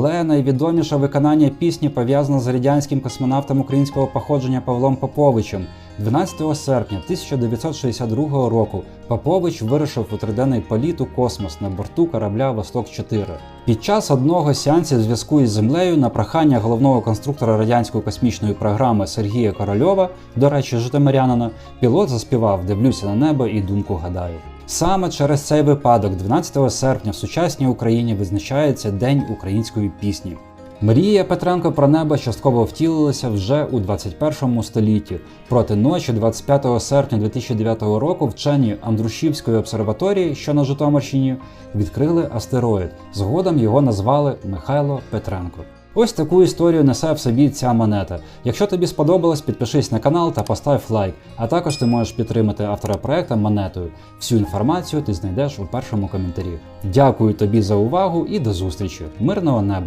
Але найвідоміше виконання пісні пов'язане з радянським космонавтом українського походження Павлом Поповичем. 12 серпня 1962 року Попович вирушив у триденний політ у космос на борту корабля Восток 4 Під час одного з сеансів зв'язку із землею на прохання головного конструктора радянської космічної програми Сергія Корольова, до речі, житомирянина, пілот заспівав Дивлюся на небо і думку гадаю. Саме через цей випадок, 12 серпня, в сучасній Україні визначається День української пісні. Мрія Петренко про небо частково втілилася вже у 21 столітті. Проти ночі, 25 серпня 2009 року, вчені Андрушівської обсерваторії, що на Житомирщині, відкрили астероїд. Згодом його назвали Михайло Петренко. Ось таку історію несе в собі ця монета. Якщо тобі сподобалось, підпишись на канал та постав лайк. А також ти можеш підтримати автора проекту монетою. Всю інформацію ти знайдеш у першому коментарі. Дякую тобі за увагу і до зустрічі. Мирного неба!